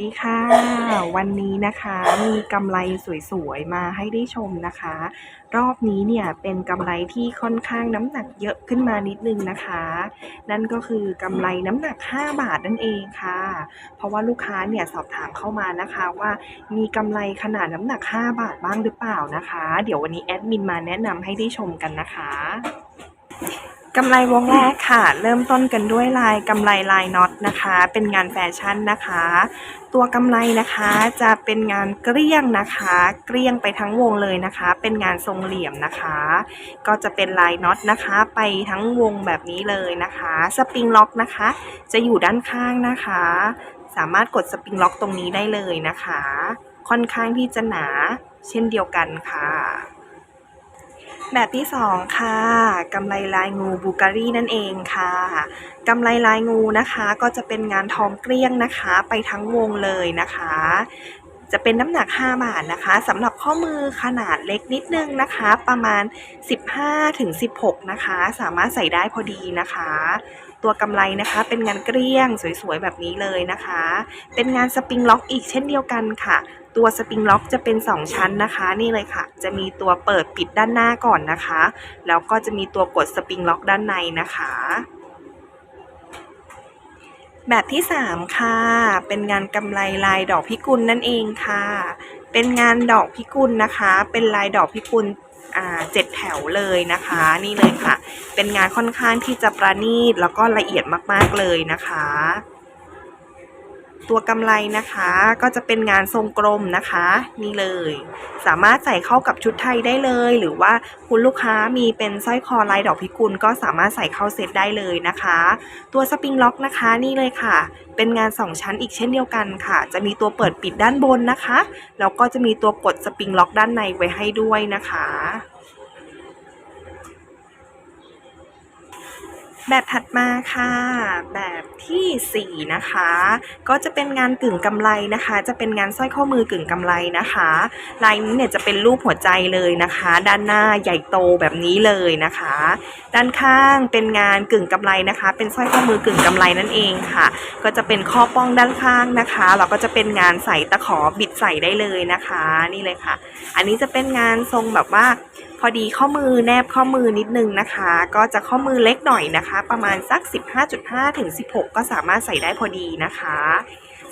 ดีค่ะ วันนี้นะคะมีกำไรสวยๆ มาให้ได้ชมนะคะ รอบนี้เนี่ยเป็นกำไรที่ค่อนข้างน้ำหนักเยอะขึ้นมานิดนึงนะคะ นั่นก็คือกำไรน้ำหนัก 5 บาทนั่นเองค่ะ เพราะว่าลูกค้าเนี่ยสอบถามเข้ามานะคะว่ามีกำไรขนาดน้ำหนัก 5 บาทบ้างหรือเปล่านะคะ เดี๋ยววันนี้แอดมินมาแนะนำให้ได้ชมกันนะคะ กำไรวงแรกค่ะ เริ่มต้นกันด้วยลายกำไรลายน็อตนะคะ เป็นงานแฟชั่นนะคะ ตัวกำไรนะคะจะเป็นงานเกลี้ยงนะคะ เกลี้ยงไปทั้งวงเลยนะคะ เป็นงานทรงเหลี่ยมนะคะ ก็จะเป็นลายน็อตนะคะ ไปทั้งวงแบบนี้เลยนะคะ สปริงล็อกนะคะ จะอยู่ด้านข้างนะคะ สามารถกดสปริงล็อกตรงนี้ได้เลยนะคะ ค่อนข้างที่จะหนาเช่นเดียวกันค่ะ แบบที่สองค่ะกำไรลายงูบูการีนั่นเองค่ะกำไรลายงูนะคะก็จะเป็นงานทองเกลี้ยงนะคะ ไปทั้งวงเลยนะคะ จะเป็นน้ำหนัก 5 บาทนะคะสำหรับข้อมือขนาดเล็กนิดนึงนะคะ ประมาณ 15ถึง16 นะคะ สามารถใส่ได้พอดีนะคะ ตัวกำไรนะคะเป็นงานเกลี้ยงสวยๆ แบบนี้เลยนะคะ เป็นงานสปริงล็อกอีกเช่นเดียวกันค่ะ ตัวสปริงล็อกจะเป็น 2 ชั้นนะคะ นี่เลยค่ะ จะมีตัวเปิดปิดด้านหน้าก่อนนะคะ แล้วก็จะมีตัวกดสปริงล็อกด้านในนะคะ แบบที่ 3 ค่ะ เป็นงานกำไรลายดอกพิกุลนั่นเองค่ะ เป็นงานดอกพิกุลนะคะ เป็นลายดอกพิกุลเจ็ดแถวเลยนะคะ นี่เลยค่ะ เป็นงานค่อนข้างที่จะประณีตแล้วก็ละเอียดมากๆเลยนะคะ ตัวกำไรนะคะ ก็จะเป็นงานทรงกลมนะคะ นี่เลย สามารถใส่เข้ากับชุดไทยได้เลย หรือว่าคุณลูกค้ามีเป็นสร้อยคอลายดอกพิกุลก็สามารถใส่เข้าเซตได้เลยนะคะ ตัวสปริงล็อกนะคะนี่เลยค่ะ เป็นงาน2ชั้นอีกเช่นเดียวกันค่ะ จะมีตัวเปิดปิดด้านบนนะคะแล้วก็จะมีตัวกดสปริงล็อกด้านในไว้ให้ด้วยนะคะ แบบถัดมาค่ะ แบบทีสี่ 4 นะคะ ก็จะเป็นงานกึ่งกำไรนะคะ จะเป็นงานสร้อยข้อมือกึ่งกำไรนะคะ ลายนี้เนี่ยจะเป็นรูปหัวใจเลยนะคะ ด้านหน้าใหญ่โตแบบนี้เลยนะคะ ด้านข้างเป็นงานกึ่งกำไรนะคะ เป็นสร้อยข้อมือกึ่งกำไรนั่นเองค่ะ ก็จะเป็นข้อป้องด้านข้างนะคะแล้วก็จะเป็นงานใส่ตะขอบิดใส่ได้เลยนะคะ นี่เลยค่ะ อันนี้จะเป็นงานทรงแบบว่า พอดีข้อมือแนบข้อมือนิดนึงนะคะ ก็จะข้อมือเล็กหน่อยนะคะ ประมาณสัก 15.5 ถึง 16 ก็สามารถใส่ได้พอดีนะคะ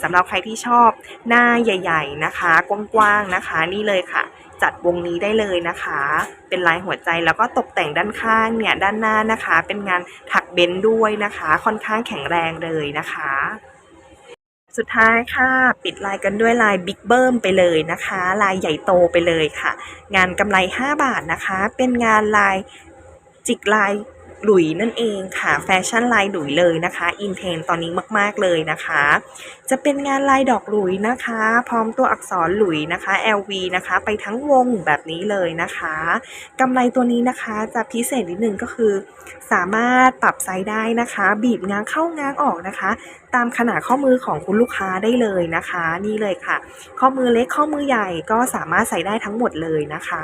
สำหรับใครที่ชอบหน้าใหญ่ ๆนะคะ กว้างๆนะคะ นี่เลยค่ะ จัดวงนี้ได้เลยนะคะ เป็นลายหัวใจแล้วก็ตกแต่งด้านข้างเนี่ยด้านหน้านะคะ เป็นงานถักเบนด้วยนะคะ ค่อนข้างแข็งแรงเลยนะคะ สุดท้ายค่ะปิดลายกันด้วยลายบิ๊กเบิ้มไปเลยนะคะ ลายใหญ่โตไปเลยค่ะ งานกำไร 5 บาทนะคะ เป็นงานลายจิกลาย หลุยนั่นเองค่ะ แฟชั่นลายหลุยเลยนะคะ อินเทนตอนนี้มาก ๆ เลยนะคะ จะเป็นงานลายดอกหลุยนะคะ พร้อมตัวอักษรหลุยนะคะ LV นะคะ ไปทั้งวงแบบนี้เลยนะคะกำไรตัวนี้นะคะจะพิเศษนิดนึงก็คือ สามารถปรับไซส์ได้นะคะ บีบง้างเข้าง้างออกนะคะ ตามขนาดข้อมือของคุณลูกค้าได้เลยนะคะ นี่เลยค่ะ ข้อมือเล็กข้อมือใหญ่ก็สามารถใส่ได้ทั้งหมดเลยนะคะ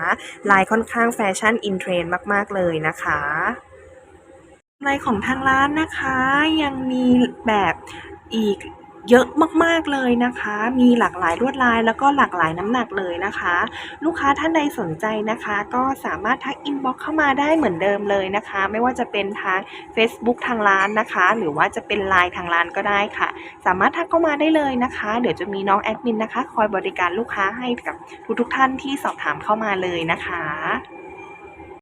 ลายค่อนข้างแฟชั่นอินเทรนด์มาก ๆ เลยนะคะ ลายของทางร้านนะคะ ยังมีแบบอีกเยอะมากๆเลยนะคะ มีหลากหลายลวดลายแล้วก็หลากหลายน้ำหนักเลยนะคะ ลูกค้าท่านใดสนใจนะคะ ก็สามารถทักอินบ็อกเข้ามาได้เหมือนเดิมเลยนะคะ ไม่ว่าจะเป็นทาง Facebook ทางร้านนะคะ หรือว่าจะเป็นไลน์ทางร้านก็ได้ค่ะ สามารถทักเข้ามาได้เลยนะคะ เดี๋ยวจะมีน้องแอดมินนะคะ คอยบริการลูกค้าให้กับทุกๆท่านที่สอบถามเข้ามาเลยนะคะ